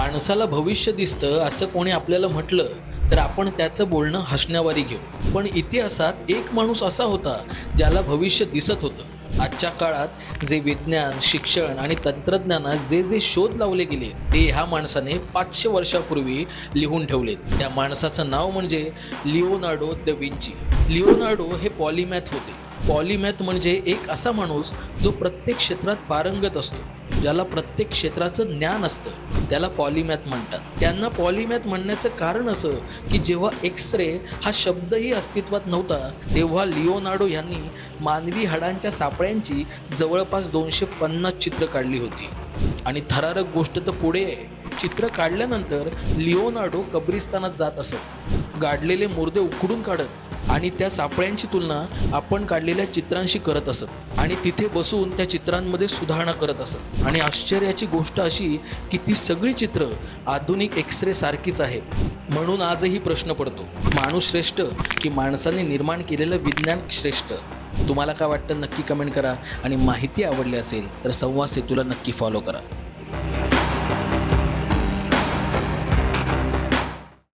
माणसाला भविष्य दिसतं असं कोणी आपल्याला म्हटलं तर आपण त्याचं बोलणं हसण्यावारी घेऊ. पण इतिहासात एक माणूस असा होता ज्याला भविष्य दिसत होतं. आजच्या काळात जे विज्ञान शिक्षण आणि तंत्रज्ञानात जे जे शोध लावले गेले ते ह्या माणसाने पाचशे वर्षापूर्वी लिहून ठेवलेत. त्या माणसाचं नाव म्हणजे लिओनार्डो द विंची. लिओनार्डो हे पॉलिमॅथ होते. पॉलिमॅथ म्हणजे एक असा माणूस जो प्रत्येक क्षेत्रात पारंगत असतो. ज्याला प्रत्येक क्षेत्राचं ज्ञान असतं त्याला पॉलिमॅथ म्हणतात. त्यांना पॉलिमॅथ म्हणण्याचं कारण असं की जेव्हा एक्स रे हा शब्दही अस्तित्वात नव्हता तेव्हा लिओनार्डो यांनी मानवी हाडांच्या सापळ्यांची जवळपास दोनशे पन्नास चित्र काढली होती. आणि थरारक गोष्ट तर पुढे आहे. चित्र काढल्यानंतर लिओनार्डो कब्रिस्तानात जात असत. गाडलेले मुर्दे उकडून काढत आणि त्या सापळ्यांची तुलना आपण काढलेल्या चित्रांशी करत असत. आणि तिथे बसून त्या चित्रांमध्ये सुधारणा करत असत. आणि आश्चर्याची गोष्ट अशी की ती सगळी चित्र आधुनिक एक्सरे सारखीच आहेत. म्हणून आजही प्रश्न पडतो माणूस श्रेष्ठ की माणसाने निर्माण केलेलं विज्ञान श्रेष्ठ? तुम्हाला काय वाटतं? नक्की कमेंट करा. आणि माहिती आवडली असेल तर संवाद सेतूला नक्की फॉलो करा.